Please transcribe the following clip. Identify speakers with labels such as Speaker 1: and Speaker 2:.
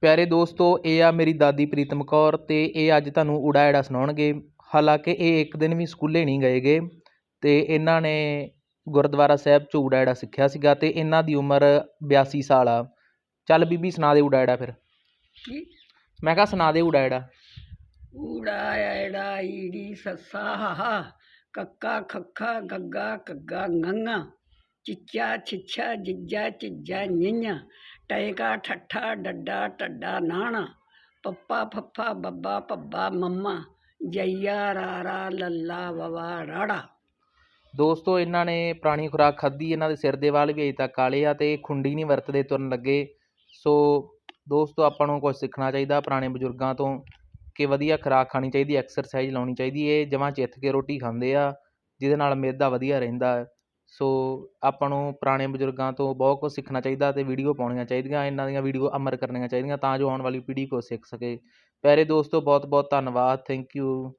Speaker 1: ਪਿਆਰੇ ਦੋਸਤੋ ਇਹ ਆ ਮੇਰੀ ਦਾਦੀ ਪ੍ਰੀਤਮ ਕੌਰ ਤੇ ਇਹ ਅੱਜ ਤੁਹਾਨੂੰ ਊੜਾ ਐੜਾ ਸੁਣਾਉਣਗੇ। ਹਾਲਾਂਕਿ ਇਹ ਇੱਕ ਦਿਨ ਵੀ ਸਕੂਲੇ ਨਹੀਂ ਗਏਗੇ ਤੇ ਇਹਨਾਂ ਨੇ ਗੁਰਦੁਆਰਾ ਸਾਹਿਬ 'ਚ ਊੜਾ ਐੜਾ ਸਿੱਖਿਆ ਸੀਗਾ ਤੇ ਇਹਨਾਂ ਦੀ ਉਮਰ 82 ਸਾਲ ਆ। ਚੱਲ ਬੀਬੀ ਸੁਣਾ ਦੇ ਊੜਾ ਐੜਾ ਫਿਰ। ਮੈਂ ਕਿਹਾ ਸੁਣਾ ਦੇ ਊੜਾ ਐੜਾ।
Speaker 2: ਊੜਾ ਐੜਾ ਈੜੀ ਸੱਸਾ ਹਾਹਾ ਕੱਕਾ ਖੱਖਾ ਗੱਗਾ ਕੱਗਾ ngੰਗਾ ਚਿੱਚਾ, ਛਿੱਛਾ, ਜਿੱਜਾ ਝਿੱਜਾ ਨਿੰਨਾ ਟੈਕਾ, ਠੱਠਾ, ਡੱਡਾ ਟੱਡਾ ਨਾਣਾ, ਪੱਪਾ, ਫੱਫਾ, ਬੱਬਾ, ਭੱਬਾ, ਮੰਮਾ, ਜਈਆ, ਰਾਰਾ, ਲੱਲਾ, ਵਵਾ, ਰਾੜਾ।
Speaker 1: ਦੋਸਤੋ, ਇਹਨਾਂ ਨੇ ਪੁਰਾਣੀ ਖੁਰਾਕ ਖਾਧੀ, ਇਹਨਾਂ ਦੇ ਸਿਰ ਦੇ ਵਾਲ ਵੀ ਅਜੇ ਤੱਕ ਕਾਲੇ ਆ ਤੇ ਖੁੰਡੀ ਨਹੀਂ ਵਰਤਦੇ ਤੁਰਨ ਲੱਗੇ। ਸੋ ਦੋਸਤੋ, ਆਪਾਂ ਨੂੰ ਕੁਝ ਸਿੱਖਣਾ ਚਾਹੀਦਾ ਪੁਰਾਣੇ ਬਜ਼ੁਰਗਾਂ ਤੋਂ ਕਿ ਵਧੀਆ ਖੁਰਾਕ ਖਾਣੀ ਚਾਹੀਦੀ, ਐਕਸਰਸਾਈਜ਼ ਲਾਉਣੀ ਚਾਹੀਦੀ, ਇਹ ਜਮਾਂ ਚਿੱਥ ਕੇ ਰੋਟੀ ਖਾਂਦੇ ਆ, ਜਿਹਦੇ ਨਾਲ ਮਿਹਦਾ ਵਧੀਆ ਰਹਿੰਦਾ। ਸੋ ਆਪਾਂ ਨੂੰ ਪੁਰਾਣੇ ਬਜ਼ੁਰਗਾਂ ਤੋਂ ਬਹੁਤ ਕੁਝ ਸਿੱਖਣਾ ਚਾਹੀਦਾ ਅਤੇ ਵੀਡੀਓ ਪਾਉਣੀਆਂ ਚਾਹੀਦੀਆਂ, ਇਹਨਾਂ ਦੀਆਂ ਵੀਡੀਓ ਅਮਰ ਕਰਨੀਆਂ ਚਾਹੀਦੀਆਂ ਤਾਂ ਜੋ ਆਉਣ ਵਾਲੀ ਪੀੜ੍ਹੀ ਕੁਛ ਸਿੱਖ ਸਕੇ। ਪਿਆਰੇ ਦੋਸਤੋ ਬਹੁਤ ਬਹੁਤ ਧੰਨਵਾਦ ਥੈਂਕ ਯੂ